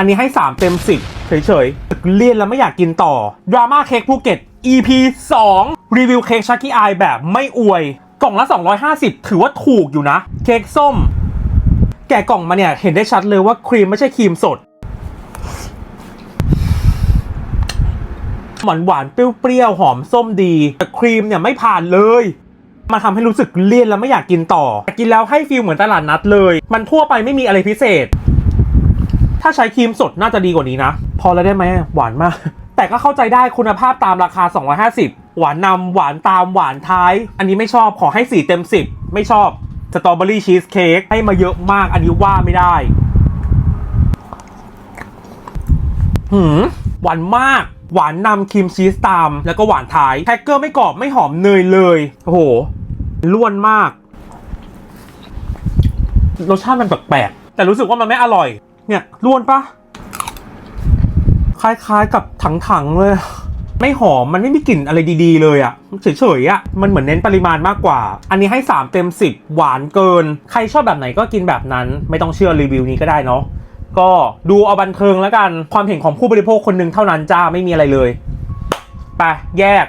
อันนี้ให้ 3 เต็ม 10 เฉยๆ เลี่ยนแล้วไม่อยากกินต่อ ดราม่าเค้กภูเก็ต EP 2 รีวิวเค้กชักกี้อายแบบไม่อวย กล่องละ 250 ถือว่าถูกอยู่นะ เค้กส้ม แกะกล่องมาเนี่ย เห็นได้ชัดเลยว่าครีมไม่ใช่ครีมสด หวานหวานเปรี้ยวๆ หอมส้มดี แต่ครีมเนี่ยไม่ผ่านเลยมันทำให้รู้สึกเลี่ยนแล้วไม่อยากกินต่อแต่กินแล้วให้ฟีลเหมือนตลาดนัดเลย มันทั่วไปไม่มีอะไรพิเศษ ถ้าใช้ครีมสดน่าจะดีกว่านี้นะ พอแล้วได้ไหมหวานมาก แต่ก็เข้าใจได้คุณภาพตามราคา 250 หวานนำหวานตามหวานท้าย อันนี้ไม่ชอบขอให้ 4 เต็ม 10 ไม่ชอบสตรอเบอรี่ชีสเค้กให้มาเยอะมากอันนี้ว่าไม่ได้ หืมหวานมาก หวานนำครีมชีสตาม แล้วก็หวานท้ายแท็กเกอร์ไม่กรอบไม่หอมเนยเลย โอ้โหล้วนมาก รสชาติมันแปลกๆแต่รู้สึกว่ามันไม่อร่อย เนี่ยล้วนปะคล้ายๆกับถังๆเลย ไม่หอมมันไม่มีกลิ่นอะไรดีๆเลยอะเฉยๆอะมันเหมือนเน้นปริมาณมากกว่า อันนี้ให้ 3 เต็ม 10 หวานเกิน ใครชอบแบบไหนก็กินแบบนั้น ไม่ต้องเชื่อรีวิวนี้ก็ได้เนาะก็ดูเอาบันเทิงแล้วกัน ความเห็นของผู้บริโภคคนหนึ่งเท่านั้นจ้าไม่มีอะไรเลย ไป แยก